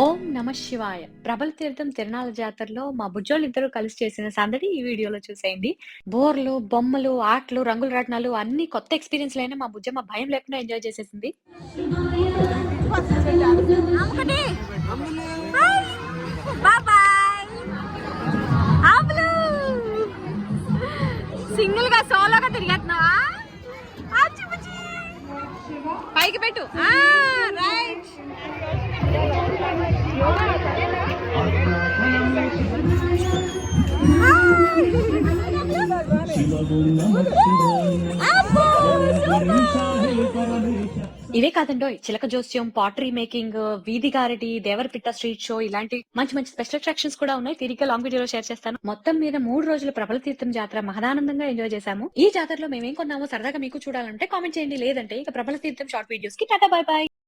ఓం నమ శివాయ. ప్రబల తీర్థం తిరణాల జాతరలో మా బుజ్జోళ్ళు ఇద్దరు కలిసి చేసిన సందడి ఈ వీడియోలో చూసేయండి. బోర్లు బొమ్మలు ఆటలు రంగుల రత్నాలు అన్ని కొత్త ఎక్స్పీరియన్స్ అయినా మా బుజ్జమ్మ భయం లేకుండా ఎంజాయ్ చేసేసింది. ఒకటి సింగిల్గా సోలోగా తిరిగేస్తున్నావా? పైకి పెట్టు. ఆ ఇవే కాదండోయ్ చిలక జోస్యం పాటరీ మేకింగ్ వీధి గారటి దేవరపిట్ట స్ట్రీట్ షో ఇలాంటి మంచి మంచి స్పెషల్ అట్రాక్షన్స్ కూడా ఉన్నాయి. తిరిగి లాంగ్ వీడియోలో షేర్ చేస్తాను. మొత్తం మీద మూడు రోజుల ప్రబల తీర్థం జాతర మహదానందంగా ఎంజాయ్ చేశాము. ఈ జాతరలో మేమేం కొన్నామో సరదాగా మీకు చూడాలంటే కామెంట్ చేయండి. లేదంటే ఇక ప్రబల తీర్థం షార్ట్ వీడియోస్కి టాటా బై బై